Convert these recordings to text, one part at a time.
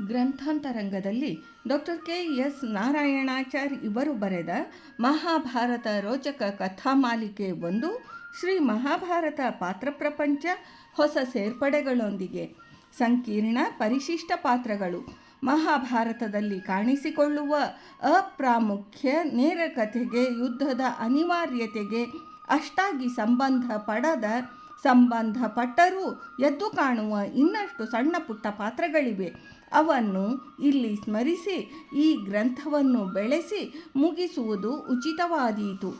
ಗ್ರಂಥಾಂತರಂಗದಲ್ಲಿ doctor K S Narayanachar ಇವರು ಬರೆದ ಮಹಾಭಾರತ ರೋಚಕ ಕಥಾ ಮಾಲಿಕೆ ಒಂದು, ಶ್ರೀ ಮಹಾಭಾರತ ಪಾತ್ರ ಪ್ರಪಂಚ, ಹೊಸ ಸೇರ್ಪಡೆಗಳೊಂದಿಗೆ. ಸಂಕೀರ್ಣ ಪರಿಶಿಷ್ಟ ಪಾತ್ರಗಳು. ಮಹಾಭಾರತದಲ್ಲಿ ಕಾಣಿಸಿಕೊಳ್ಳುವ ಅಪ್ರಾಮುಖ್ಯ ನೇರ ಕಥೆಗೆ, ಯುದ್ಧದ ಅನಿವಾರ್ಯತೆಗೆ ಅಷ್ಟಾಗಿ ಸಂಬಂಧ ಪಡದ, ಸಂಬಂಧಪಟ್ಟರೂ ಎದ್ದು ಕಾಣುವ ಇನ್ನಷ್ಟು ಸಣ್ಣ ಪುಟ್ಟ ಪಾತ್ರಗಳಿವೆ. ಅವನ್ನು ಇಲ್ಲಿ ಸ್ಮರಿಸಿ, ಈ ಗ್ರಂಥವನ್ನು ಬೆಳೆಸಿ ಮುಗಿಸುವುದು ಉಚಿತವಾದೀತು.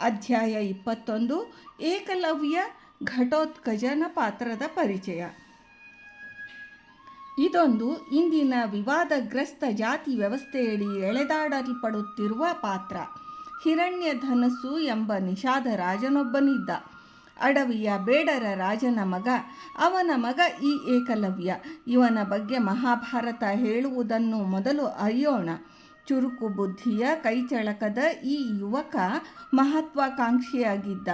ಅಧ್ಯಾಯ ಇಪ್ಪತ್ತೊಂದು, ಏಕಲವ್ಯ ಘಟೋತ್ಕಜನ ಪಾತ್ರದ ಪರಿಚಯ. ಇದೊಂದು ಇಂದಿನ ವಿವಾದಗ್ರಸ್ತ ಜಾತಿ ವ್ಯವಸ್ಥೆಯಡಿ ಎಳೆದಾಡಲ್ಪಡುತ್ತಿರುವ ಪಾತ್ರ. ಹಿರಣ್ಯ ಧನಸ್ಸು ಎಂಬ ನಿಷಾದ ರಾಜನೊಬ್ಬನಿದ್ದ. ಅಡವಿಯ ಬೇಡರ ರಾಜನ ಮಗ, ಅವನ ಮಗ ಈ ಏಕಲವ್ಯ. ಇವನ ಬಗ್ಗೆ ಮಹಾಭಾರತ ಹೇಳುವುದನ್ನು ಮೊದಲು ಅರಿಯೋಣ. ಚುರುಕು ಬುದ್ಧಿಯ ಕೈಚಳಕದ ಈ ಯುವಕ ಮಹತ್ವಾಕಾಂಕ್ಷಿಯಾಗಿದ್ದ.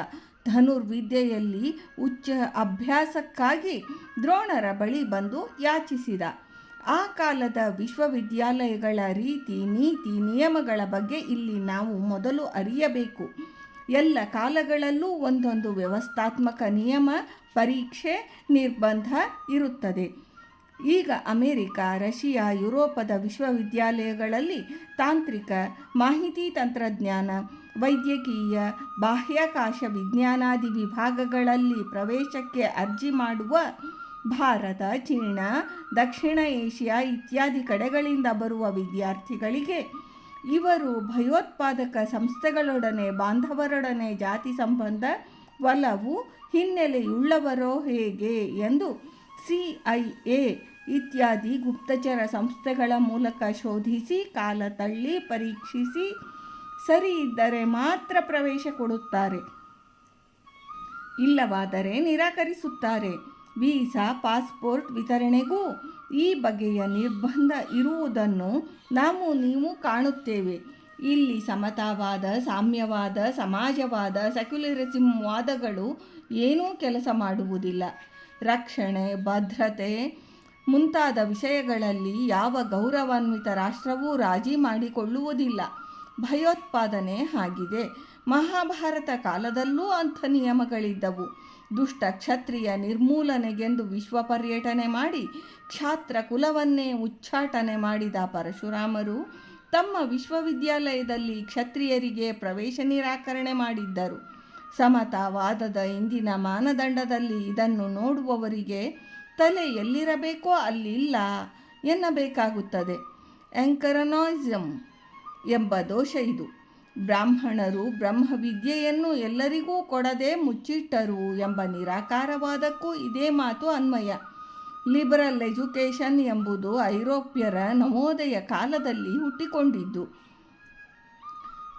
ಧನುರ್ವಿದ್ಯೆಯಲ್ಲಿ ಉಚ್ಚ ಅಭ್ಯಾಸಕ್ಕಾಗಿ ದ್ರೋಣರ ಬಳಿ ಬಂದು ಯಾಚಿಸಿದ. ಆ ಕಾಲದ ವಿಶ್ವವಿದ್ಯಾಲಯಗಳ ರೀತಿ ನೀತಿ ನಿಯಮಗಳ ಬಗ್ಗೆ ಇಲ್ಲಿ ನಾವು ಮೊದಲು ಅರಿಯಬೇಕು. ಎಲ್ಲ ಕಾಲಗಳಲ್ಲೂ ಒಂದೊಂದು ವ್ಯವಸ್ಥಾತ್ಮಕ ನಿಯಮ, ಪರೀಕ್ಷೆ, ನಿರ್ಬಂಧ ಇರುತ್ತದೆ. ಈಗ ಅಮೆರಿಕ, ರಷ್ಯಾ, ಯುರೋಪದ ವಿಶ್ವವಿದ್ಯಾಲಯಗಳಲ್ಲಿ ತಾಂತ್ರಿಕ ಮಾಹಿತಿ ತಂತ್ರಜ್ಞಾನ, ವೈದ್ಯಕೀಯ, ಬಾಹ್ಯಾಕಾಶ ವಿಜ್ಞಾನಾದಿ ವಿಭಾಗಗಳಲ್ಲಿ ಪ್ರವೇಶಕ್ಕೆ ಅರ್ಜಿ ಮಾಡುವ ಭಾರತ, ಚೀನಾ, ದಕ್ಷಿಣ ಏಷ್ಯಾ ಇತ್ಯಾದಿ ಕಡೆಗಳಿಂದ ಬರುವ ವಿದ್ಯಾರ್ಥಿಗಳಿಗೆ ಇವರು ಭಯೋತ್ಪಾದಕ ಸಂಸ್ಥೆಗಳೊಡನೆ, ಬಾಂಧವರೊಡನೆ ಜಾತಿ ಸಂಬಂಧ ಒಲವು ಹಿನ್ನೆಲೆಯುಳ್ಳವರೋ ಹೇಗೆ ಎಂದು ಸಿ ಐ ಎ ಇತ್ಯಾದಿ ಗುಪ್ತಚರ ಸಂಸ್ಥೆಗಳ ಮೂಲಕ ಶೋಧಿಸಿ, ಕಾಲ ತಳ್ಳಿ ಪರೀಕ್ಷಿಸಿ ಸರಿ ಇದ್ದರೆ ಮಾತ್ರ ಪ್ರವೇಶ ಕೊಡುತ್ತಾರೆ. ಇಲ್ಲವಾದರೆ ನಿರಾಕರಿಸುತ್ತಾರೆ. ವೀಸಾ, ಪಾಸ್ಪೋರ್ಟ್ ವಿತರಣೆಗೂ ಈ ಬಗೆಯ ನಿರ್ಬಂಧ ಇರುವುದನ್ನು ನಾವು ನೀವು ಕಾಣುತ್ತೇವೆ. ಇಲ್ಲಿ ಸಮತಾವಾದ, ಸಾಮ್ಯವಾದ, ಸಮಾಜವಾದ ಸೆಕ್ಯುಲರಿಸಮ್ ವಾದಗಳು ಏನೂ ಕೆಲಸ ಮಾಡುವುದಿಲ್ಲ. ರಕ್ಷಣೆ, ಭದ್ರತೆ ಮುಂತಾದ ವಿಷಯಗಳಲ್ಲಿ ಯಾವ ಗೌರವಾನ್ವಿತ ರಾಷ್ಟ್ರವೂ ರಾಜಿ ಮಾಡಿಕೊಳ್ಳುವುದಿಲ್ಲ. ಭಯೋತ್ಪಾದನೆ ಆಗಿದೆ. ಮಹಾಭಾರತ ಕಾಲದಲ್ಲೂ ಅಂಥ ನಿಯಮಗಳಿದ್ದವು. ದುಷ್ಟ ಕ್ಷತ್ರಿಯ ನಿರ್ಮೂಲನೆಗೆಂದು ವಿಶ್ವ ಪರ್ಯಟನೆ ಮಾಡಿ ಕ್ಷಾತ್ರ ಕುಲವನ್ನೇ ಉಚ್ಚಾಟನೆ ಮಾಡಿದ ಪರಶುರಾಮರು ತಮ್ಮ ವಿಶ್ವವಿದ್ಯಾಲಯದಲ್ಲಿ ಕ್ಷತ್ರಿಯರಿಗೆ ಪ್ರವೇಶ ನಿರಾಕರಣೆ ಮಾಡಿದ್ದರು. ಸಮತಾವಾದದ ಇಂದಿನ ಮಾನದಂಡದಲ್ಲಿ ಇದನ್ನು ನೋಡುವವರಿಗೆ ತಲೆ ಎಲ್ಲಿರಬೇಕೋ ಅಲ್ಲಿಲ್ಲ ಎನ್ನಬೇಕಾಗುತ್ತದೆ. ಎಂಕರನಾಯಿಸಮ್ ಎಂಬ ದೋಷ ಇದು. ಬ್ರಾಹ್ಮಣರು ಬ್ರಹ್ಮವಿದ್ಯೆಯನ್ನು ಎಲ್ಲರಿಗೂ ಕೊಡದೆ ಮುಚ್ಚಿಟ್ಟರು ಎಂಬ ನಿರಾಕಾರವಾದಕ್ಕೂ ಇದೇ ಮಾತು ಅನ್ವಯ. ಲಿಬರಲ್ ಎಜುಕೇಷನ್ ಎಂಬುದು ಐರೋಪ್ಯರ ನವೋದಯ ಕಾಲದಲ್ಲಿ ಹುಟ್ಟಿಕೊಂಡಿದ್ದು.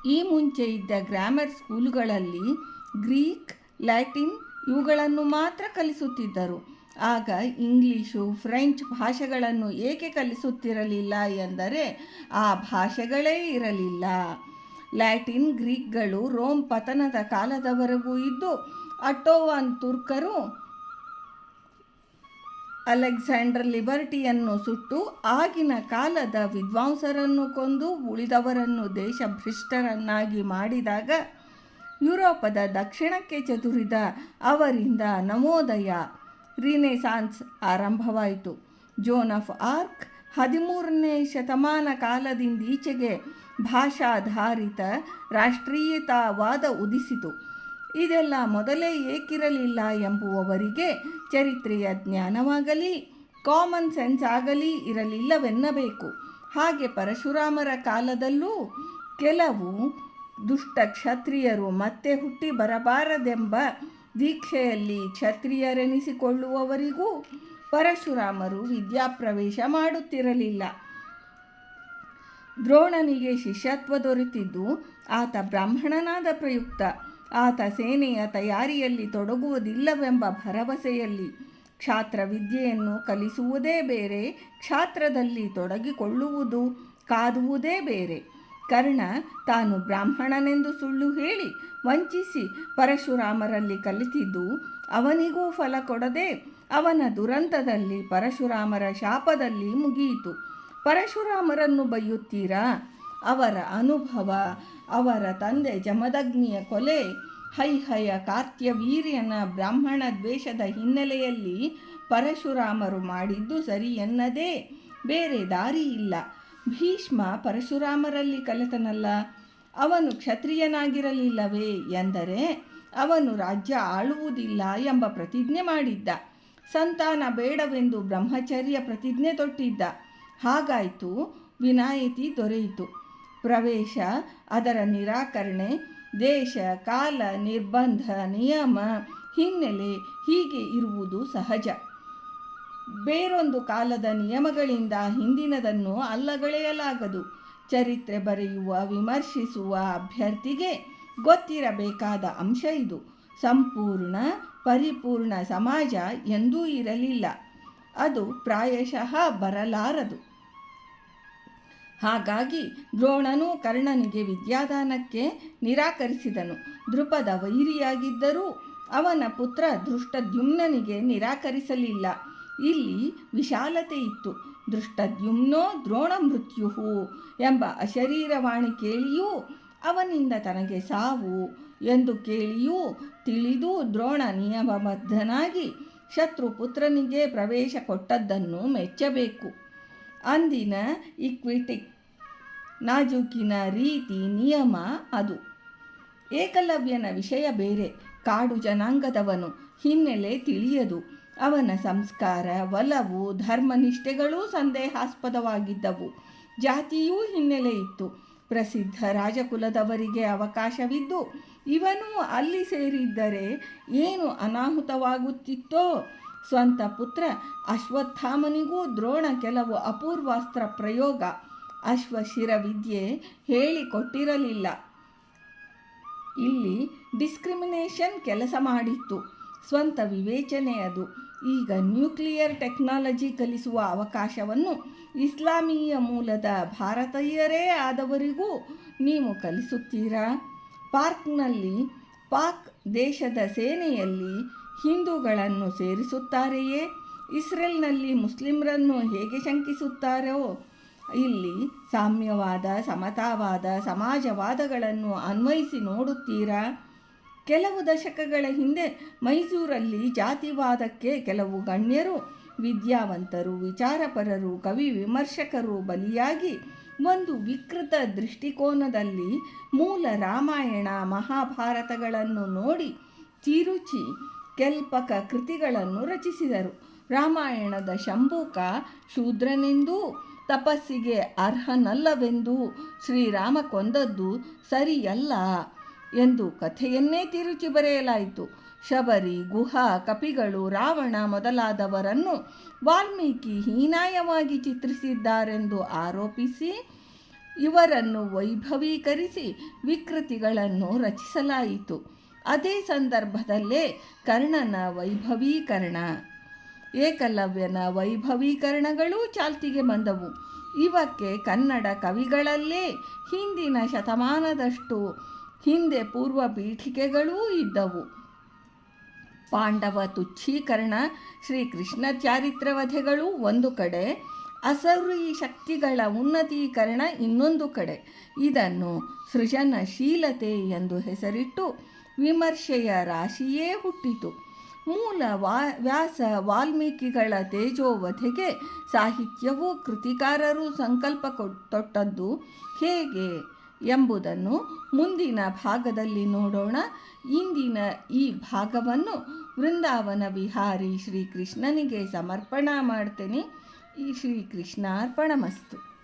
ಈ ಮುಂಚೆ ಇದ್ದ ಗ್ರಾಮರ್ ಸ್ಕೂಲ್ಗಳಲ್ಲಿ ಗ್ರೀಕ್ ಲ್ಯಾಟಿನ್ ಇವುಗಳನ್ನು ಮಾತ್ರ ಕಲಿಸುತ್ತಿದ್ದರು. ಆಗ ಇಂಗ್ಲಿಷು ಫ್ರೆಂಚ್ ಭಾಷೆಗಳನ್ನು ಏಕೆ ಕಲಿಸುತ್ತಿರಲಿಲ್ಲ ಎಂದರೆ ಆ ಭಾಷೆಗಳೇ ಇರಲಿಲ್ಲ. ಲ್ಯಾಟಿನ್ ಗ್ರೀಕ್ಗಳು ರೋಮ್ ಪತನದ ಕಾಲದವರೆಗೂ ಇದ್ದು, ಅಟೋವಾನ್ ತುರ್ಕರು ಅಲೆಕ್ಸಾಂಡರ್ ಲಿಬರ್ಟಿಯನ್ನು ಸುಟ್ಟು ಆಗಿನ ಕಾಲದ ವಿದ್ವಾಂಸರನ್ನು ಕೊಂದು ಉಳಿದವರನ್ನು ದೇಶಭ್ರಷ್ಟರನ್ನಾಗಿ ಮಾಡಿದಾಗ ಯುರೋಪದ ದಕ್ಷಿಣಕ್ಕೆ ಚದುರಿದ ಅವರಿಂದ ನವೋದಯ ರಿನೆಸಾನ್ಸ್ ಆರಂಭವಾಯಿತು. ಜೋನ್ ಆಫ್ ಆರ್ಕ್ ಹದಿಮೂರನೇ ಶತಮಾನ ಕಾಲದಿಂದೀಚೆಗೆ ಭಾಷಾಧಾರಿತ ರಾಷ್ಟ್ರೀಯತಾವಾದ ಉದಿಸಿತು. ಇದೆಲ್ಲ ಮೊದಲೇ ಏಕಿರಲಿಲ್ಲ ಎಂಬುವವರಿಗೆ ಚರಿತ್ರೆಯ ಜ್ಞಾನವಾಗಲಿ ಕಾಮನ್ ಸೆನ್ಸ್ ಆಗಲಿ ಇರಲಿಲ್ಲವೆನ್ನಬೇಕು. ಹಾಗೆ ಪರಶುರಾಮರ ಕಾಲದಲ್ಲೂ ಕೆಲವು ದುಷ್ಟ ಕ್ಷತ್ರಿಯರು ಮತ್ತೆ ಹುಟ್ಟಿ ಬರಬಾರದೆಂಬ ದೀಕ್ಷೆಯಲ್ಲಿ ಕ್ಷತ್ರಿಯರೆನಿಸಿಕೊಳ್ಳುವವರಿಗೂ ಪರಶುರಾಮರು ವಿದ್ಯಾಪ್ರವೇಶ ಮಾಡುತ್ತಿರಲಿಲ್ಲ. ದ್ರೋಣನಿಗೆ ಶಿಷ್ಯತ್ವ ದೊರೆತಿದ್ದು ಆತ ಬ್ರಾಹ್ಮಣನಾದ ಪ್ರಯುಕ್ತ. ಆತ ಸೇನೆಯ ತಯಾರಿಯಲ್ಲಿ ತೊಡಗುವುದಿಲ್ಲವೆಂಬ ಭರವಸೆಯಲ್ಲಿ ಕ್ಷಾತ್ರ ವಿದ್ಯೆಯನ್ನು ಕಲಿಸುವುದೇ ಬೇರೆ, ಕ್ಷಾತ್ರದಲ್ಲಿ ತೊಡಗಿಕೊಳ್ಳುವುದು ಕಾದುವುದೇ ಬೇರೆ. ಕರ್ಣ ತಾನು ಬ್ರಾಹ್ಮಣನೆಂದು ಸುಳ್ಳು ಹೇಳಿ ವಂಚಿಸಿ ಪರಶುರಾಮರಲ್ಲಿ ಕಲಿತಿದ್ದು ಅವನಿಗೂ ಫಲ ಕೊಡದೆ ಅವನ ದುರಂತದಲ್ಲಿ ಪರಶುರಾಮರ ಶಾಪದಲ್ಲಿ ಮುಗಿಯಿತು. ಪರಶುರಾಮರನ್ನು ಬೈಯುತ್ತೀರಾ ಅವರ ಅನುಭವ, ಅವರ ತಂದೆ ಜಮದಗ್ನಿಯ ಕೊಲೆ ಹೈಹಯ ಕಾರ್ತ್ಯವೀರ್ಯನ ಬ್ರಾಹ್ಮಣ ದ್ವೇಷದ ಹಿನ್ನೆಲೆಯಲ್ಲಿ ಪರಶುರಾಮರು ಮಾಡಿದ್ದು ಸರಿ ಎನ್ನದೇ ಬೇರೆ ದಾರಿ ಇಲ್ಲ. ಭೀಷ್ಮ ಪರಶುರಾಮರಲ್ಲಿ ಕಲಿತನಲ್ಲ. ಅವನು ಕ್ಷತ್ರಿಯನಾಗಿರಲಿಲ್ಲವೇ ಎಂದರೆ ಅವನು ರಾಜ್ಯ ಆಳುವುದಿಲ್ಲ ಎಂಬ ಪ್ರತಿಜ್ಞೆ ಮಾಡಿದ್ದ. ಸಂತಾನ ಬೇಡವೆಂದು ಬ್ರಹ್ಮಚರ್ಯ ಪ್ರತಿಜ್ಞೆ ತೊಟ್ಟಿದ್ದ. ಹಾಗಾಯಿತು, ವಿನಾಯಿತಿ ದೊರೆಯಿತು. ಪ್ರವೇಶ, ಅದರ ನಿರಾಕರಣೆ, ದೇಶ, ಕಾಲ, ನಿರ್ಬಂಧ, ನಿಯಮ, ಹಿನ್ನೆಲೆ ಹೀಗೆ ಇರುವುದು ಸಹಜ. ಬೇರೊಂದು ಕಾಲದ ನಿಯಮಗಳಿಂದ ಹಿಂದಿನದನ್ನು ಅಲ್ಲಗಳೆಯಲಾಗದು. ಚರಿತ್ರೆ ಬರೆಯುವ, ವಿಮರ್ಶಿಸುವ ಅಭ್ಯರ್ಥಿಗೆ ಗೊತ್ತಿರಬೇಕಾದ ಅಂಶ ಇದು. ಸಂಪೂರ್ಣ, ಪರಿಪೂರ್ಣ ಸಮಾಜ ಎಂದೂ ಇರಲಿಲ್ಲ. ಅದು ಪ್ರಾಯಶಃ ಬರಲಾರದು. ಹಾಗಾಗಿ ದ್ರೋಣನು ಕರ್ಣನಿಗೆ ವಿದ್ಯಾದಾನಕ್ಕೆ ನಿರಾಕರಿಸಿದನು. ದೃಪದ ವೈರಿಯಾಗಿದ್ದರೂ ಅವನ ಪುತ್ರ ದೃಷ್ಟದ್ಯುಮ್ನನಿಗೆ ನಿರಾಕರಿಸಲಿಲ್ಲ. ಇಲ್ಲಿ ವಿಶಾಲತೆ ಇತ್ತು. ದೃಷ್ಟದ್ಯುಮ್ನೋ ದ್ರೋಣ ಮೃತ್ಯು ಎಂಬ ಅಶರೀರವಾಣಿ ಕೇಳಿಯೂ ಅವನಿಂದ ತನಗೆ ಸಾವು ಎಂದು ಕೇಳಿಯೂ ತಿಳಿದು ದ್ರೋಣ ನಿಯಮಬದ್ಧನಾಗಿ ಶತ್ರು ಪುತ್ರನಿಗೆ ಪ್ರವೇಶ ಕೊಟ್ಟದ್ದನ್ನು ಮೆಚ್ಚಬೇಕು. ಅಂದಿನ ಇಕ್ವಿಟಿ ನಾಜೂಕಿನ ರೀತಿ ನಿಯಮ ಅದು. ಏಕಲವ್ಯನ ವಿಷಯ ಬೇರೆ, ಕಾಡು ಜನಾಂಗದವನು ಹಿನ್ನೆಲೆ ತಿಳಿಯದು. ಅವನ ಸಂಸ್ಕಾರ, ಒಲವು ಧರ್ಮನಿಷ್ಠೆಗಳೂ ಸಂದೇಹಾಸ್ಪದವಾಗಿದ್ದವು. ಜಾತಿಯೂ ಹಿನ್ನೆಲೆ ಇತ್ತು. ಪ್ರಸಿದ್ಧ ರಾಜಕುಲದವರಿಗೆ ಅವಕಾಶವಿದ್ದು, ಇವನು ಅಲ್ಲಿ ಸೇರಿದ್ದರೆ ಏನು ಅನಾಹುತವಾಗುತ್ತಿತ್ತೋ ಸ್ವಂತ ಪುತ್ರ ಅಶ್ವತ್ಥಾಮನಿಗೂ ದ್ರೋಣ ಕೆಲವು ಅಪೂರ್ವಾಸ್ತ್ರ ಪ್ರಯೋಗ. ಅಶ್ವಶಿರ ವಿದ್ಯೆ ಹೇಳಿಕೊಟ್ಟಿರಲಿಲ್ಲ. ಇಲ್ಲಿ ಡಿಸ್ಕ್ರಿಮಿನೇಷನ್ ಕೆಲಸ ಮಾಡಿತ್ತು. ಸ್ವಂತ ವಿವೇಚನೆ ಅದು. ಈಗ ನ್ಯೂಕ್ಲಿಯರ್ ಟೆಕ್ನಾಲಜಿ ಕಲಿಸುವ ಅವಕಾಶವನ್ನು ಇಸ್ಲಾಮೀಯ ಮೂಲದ ಭಾರತೀಯರೇ ಆದವರಿಗೂ ನೀವು ಕಲಿಸುತ್ತೀರಾ? ಪಾರ್ಕ್ನಲ್ಲಿ ಪಾಕ್ ದೇಶದ ಸೇನೆಯಲ್ಲಿ ಹಿಂದೂಗಳನ್ನು ಸೇರಿಸುತ್ತಾರೆಯೇ? ಇಸ್ರೇಲ್ನಲ್ಲಿ ಮುಸ್ಲಿಮರನ್ನು ಹೇಗೆ ಶಂಕಿಸುತ್ತಾರೋ? ಇಲ್ಲಿ ಸಾಮ್ಯವಾದ, ಸಮತಾವಾದ ಸಮಾಜವಾದಗಳನ್ನು ಅನ್ವಯಿಸಿ ನೋಡುತ್ತೀರಾ? ಕೆಲವು ದಶಕಗಳ ಹಿಂದೆ ಮೈಸೂರಲ್ಲಿ ಜಾತಿವಾದಕ್ಕೆ ಕೆಲವು ಗಣ್ಯರು, ವಿದ್ಯಾವಂತರು, ವಿಚಾರಪರರು, ಕವಿ ವಿಮರ್ಶಕರು ಬಲಿಯಾಗಿ ಒಂದು ವಿಕೃತ ದೃಷ್ಟಿಕೋನದಲ್ಲಿ ಮೂಲ ರಾಮಾಯಣ, ಮಹಾಭಾರತಗಳನ್ನು ನೋಡಿ ತಿರುಚಿ ಕೆಲ್ಪಕ ಕೃತಿಗಳನ್ನು ರಚಿಸಿದರು. ರಾಮಾಯಣದ ಶಂಭೂಕ ಶೂದ್ರನೆಂದೂ, ತಪಸ್ಸಿಗೆ ಅರ್ಹನಲ್ಲವೆಂದು ಶ್ರೀರಾಮ ಕೊಂದದ್ದು ಸರಿಯಲ್ಲ ಎಂದು ಕಥೆಯನ್ನೇ ತಿರುಚಿ ಬರೆಯಲಾಯಿತು. ಶಬರಿ, ಗುಹಾ, ಕಪಿಗಳು, ರಾವಣ ಮೊದಲಾದವರನ್ನು ವಾಲ್ಮೀಕಿ ಹೀನಾಯವಾಗಿ ಚಿತ್ರಿಸಿದ್ದಾರೆಂದು ಆರೋಪಿಸಿ, ಇವರನ್ನು ವೈಭವೀಕರಿಸಿ ವಿಕೃತಿಗಳನ್ನು ರಚಿಸಲಾಯಿತು. ಅದೇ ಸಂದರ್ಭದಲ್ಲೇ ಕರ್ಣನ ವೈಭವೀಕರಣ. ಏಕಲವ್ಯನ ವೈಭವೀಕರಣಗಳೂ ಚಾಲ್ತಿಗೆ ಬಂದವು. ಇವಕ್ಕೆ ಕನ್ನಡ ಕವಿಗಳಲ್ಲೇ ಹಿಂದಿನ ಶತಮಾನದಷ್ಟು ಹಿಂದೆ ಪೂರ್ವ ಪೀಠಿಕೆಗಳೂ ಇದ್ದವು. ಪಾಂಡವ ತುಚ್ಛೀಕರಣ, ಶ್ರೀಕೃಷ್ಣ ಚಾರಿತ್ರವಧೆಗಳು ಒಂದು ಕಡೆ, ಅಸರಿ ಶಕ್ತಿಗಳ ಉನ್ನತೀಕರಣ ಇನ್ನೊಂದು ಕಡೆ. ಇದನ್ನು ಸೃಜನಶೀಲತೆ ಎಂದು ಹೆಸರಿಟ್ಟು ವಿಮರ್ಶೆಯ ರಾಶಿಯೇ ಹುಟ್ಟಿತು. ಮೂಲ ವಾ, ವ್ಯಾಸ ವಾಲ್ಮೀಕಿಗಳ ತೇಜೋವಧೆಗೆ ಸಾಹಿತ್ಯವು ಕೃತಿಕಾರರು ಸಂಕಲ್ಪ ತೊಟ್ಟದ್ದು ಹೇಗೆ ಎಂಬುದನ್ನು ಮುಂದಿನ ಭಾಗದಲ್ಲಿ ನೋಡೋಣ. ಇಂದಿನ ಈ ಭಾಗವನ್ನು ವೃಂದಾವನ ವಿಹಾರಿ ಶ್ರೀಕೃಷ್ಣನಿಗೆ ಸಮರ್ಪಣಾ ಮಾಡ್ತೇನೆ. ಈ ಶ್ರೀಕೃಷ್ಣಾರ್ಪಣಮಸ್ತು.